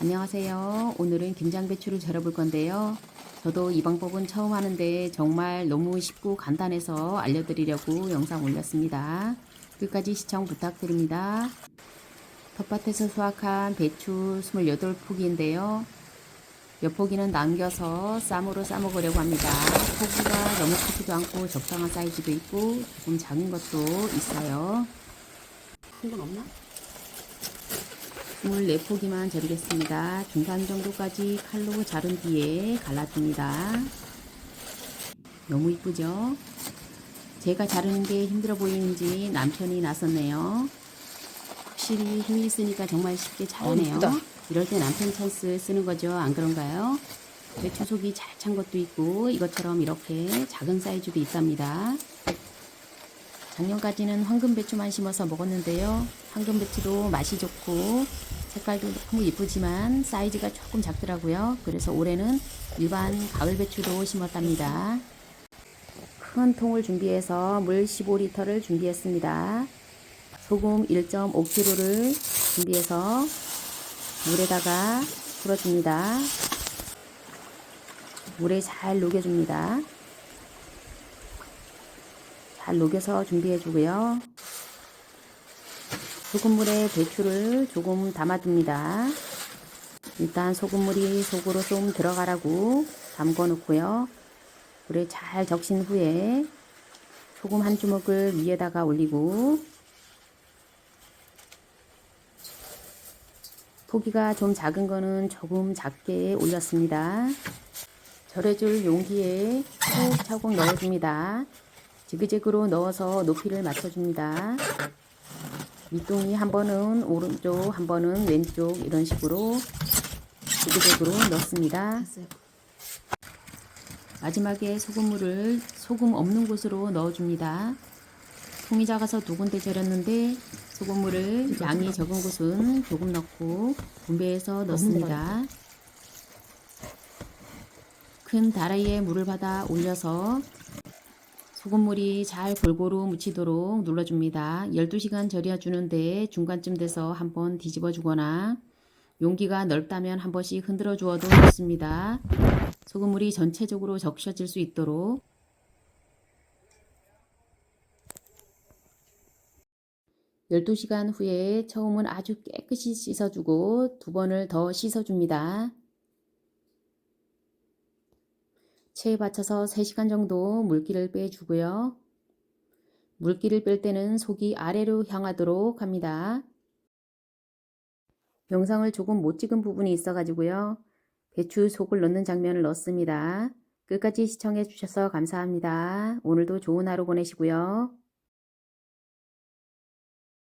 안녕하세요. 오늘은 김장배추를 절여볼 건데요. 저도 이 방법은 처음 하는데 정말 너무 쉽고 간단해서 알려드리려고 영상 올렸습니다. 끝까지 시청 부탁드립니다. 텃밭에서 수확한 배추 28포기인데요. 몇 포기는 남겨서 쌈으로 싸먹으려고 합니다. 포기가 너무 크지도 않고 적당한 사이즈도 있고 조금 작은 것도 있어요. 큰 건 없나? 24포기만 절이겠습니다. 중간 정도까지 칼로 자른 뒤에 갈라줍니다. 너무 이쁘죠? 제가 자르는 게 힘들어 보이는지 남편이 나섰네요. 확실히 힘이 있으니까 정말 쉽게 자르네요. 어. 이럴 때 남편 찬스 쓰는 거죠. 안 그런가요? 배추 속이 잘 찬 것도 있고 이것처럼 이렇게 작은 사이즈도 있답니다. 작년까지는 황금 배추만 심어서 먹었는데요. 황금배추도 맛이 좋고 색깔도 너무 이쁘지만 사이즈가 조금 작더라고요. 그래서 올해는 일반 가을배추도 심었답니다. 큰 통을 준비해서 물 15리터를 준비했습니다. 소금 1.5kg를 준비해서 물에다가 풀어줍니다. 물에 잘 녹여줍니다. 잘 녹여서 준비해 주고요. 소금물에 배추를 조금 담아둡니다. 일단 소금물이 속으로 좀 들어가라고 담궈 놓고요. 물에 잘 적신 후에 소금 한 주먹을 위에다가 올리고 포기가 좀 작은 거는 조금 작게 올렸습니다. 절여줄 용기에 차곡차곡 넣어줍니다. 지그재그로 넣어서 높이를 맞춰줍니다. 밑둥이 한 번은 오른쪽, 한 번은 왼쪽 이런 식으로 지그재그로 넣습니다. 마지막에 소금물을 소금 없는 곳으로 넣어줍니다. 통이 작아서 두 군데 절였는데 소금물을 양이 적은 곳은 조금 넣고 분배해서 넣습니다. 큰 다라이에 물을 받아 올려서 소금물이 잘 골고루 묻히도록 눌러줍니다. 12시간 절여주는데 중간쯤 돼서 한번 뒤집어 주거나 용기가 넓다면 한 번씩 흔들어 주어도 좋습니다. 소금물이 전체적으로 적셔질 수 있도록 열두 시간 후에 처음은 아주 깨끗이 씻어주고 두 번을 더 씻어줍니다. 체에 받쳐서 3시간 정도 물기를 빼주고요. 물기를 뺄 때는 속이 아래로 향하도록 합니다. 영상을 조금 못 찍은 부분이 있어 가지고요. 배추 속을 넣는 장면을 넣었습니다. 끝까지 시청해 주셔서 감사합니다. 오늘도 좋은 하루 보내시고요.